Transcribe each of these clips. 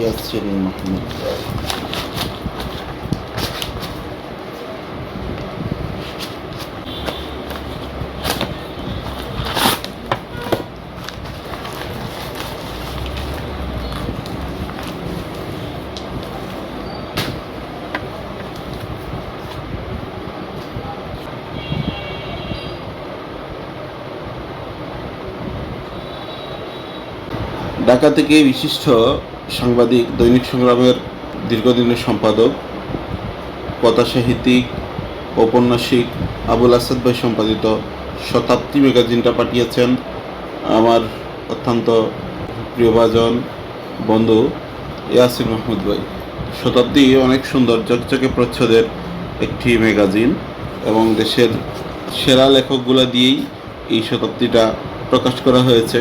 ইয়াসির মাহমুদ ঢাকা থেকে বিশিষ্ট সাংবাদিক দৈনিক সংগ্রামের দীর্ঘদিনের সম্পাদক কথা সাহিত্যিক ঔপন্যাসিক আবুল আসাদ ভাই সম্পাদিত শতাব্দী ম্যাগাজিনটা পাঠিয়েছেন আমার অত্যন্ত প্রিয়ভাজন বন্ধু ইয়াসির মাহমুদ ভাই। শতাব্দী অনেক সুন্দর চকচকে প্রচ্ছদের একটি ম্যাগাজিন এবং দেশের সেরা লেখকগুলো দিয়েই এই শতাব্দীটা প্রকাশ করা হয়েছে।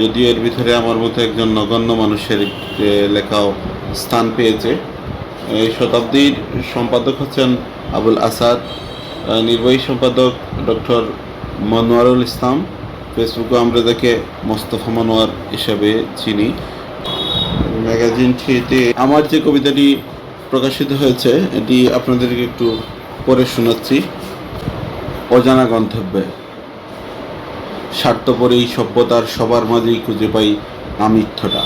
যদিও এর ভিতরে আমার মতো একজন নগণ্য মানুষের লেখাও স্থান পেয়েছে। এই শতাব্দীর সম্পাদক হচ্ছেন আবুল আসাদ নির্বাহী সম্পাদক ডক্টর মনোয়ারুল ইসলাম। ফেসবুকে আমরা তাকে মোস্তফা মনোয়ার হিসাবে চিনি। ম্যাগাজিনটিতে আমার যে কবিতাটি প্রকাশিত হয়েছে, এটি আপনাদেরকে একটু পড়ে শোনাচ্ছি। অজানা গন্তব্যে। স্বার্থপর এই সভ্যতার সবার মাঝেই খুঁজে পাই আমিত্বটা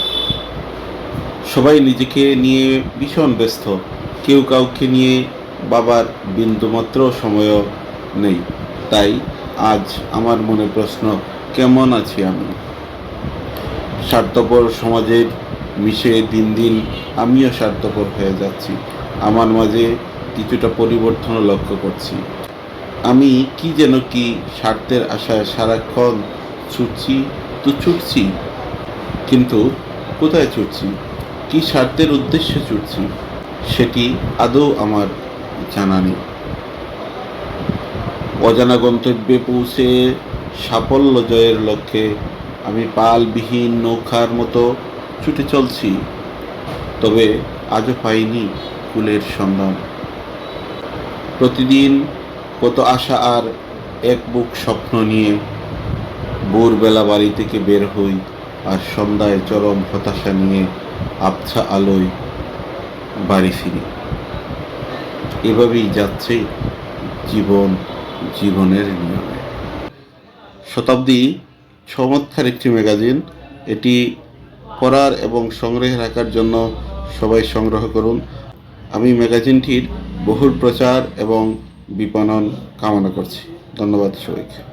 সবাই নিজেকে নিয়ে ভীষণ ব্যস্ত। কেউ কাউকে নিয়ে বাবার বিন্দুমাত্র সময়ও নেই। তাই আজ আমার মনে প্রশ্ন, কেমন আছি আমি? স্বার্থপর সমাজের মিশে দিন দিন আমিও স্বার্থপর হয়ে যাচ্ছি। আমার মাঝে কিছুটা পরিবর্তনও লক্ষ্য করছি। আমি কি যেন কি স্বার্থের আশায় সারাক্ষণ ছুটছি, তো ছুটছি। কিন্তু কোথায় ছুটছি? কি স্বার্থের উদ্দেশ্যে ছুটছি? সেটি আদৌ আমার জানা নেই। অজানা গন্তব্যে পৌঁছে সাফল্য জয়ের লক্ষ্যে আমি পালবিহীন নৌকার মতো ছুটে চলছি। তবে আজও পাইনি কুলের সন্ধান। প্রতিদিন কত আশা আর এক বুক স্বপ্ন নিয়ে ভোরবেলা বাড়ি থেকে বের হই আর সন্ধ্যায় চরম হতাশা নিয়ে আবছা আলোয় বাড়ি ফিরি। এভাবেই যাচ্ছে জীবন জীবনের নিয়মে। শতাব্দী চমৎকার একটি ম্যাগাজিন। এটি পড়ার এবং সংগ্রহে রাখার জন্য সবাই সংগ্রহ করুন। আমি ম্যাগাজিনটির বহুল প্রচার এবং বিপণন কামনা করছি। ধন্যবাদ সবাইকে।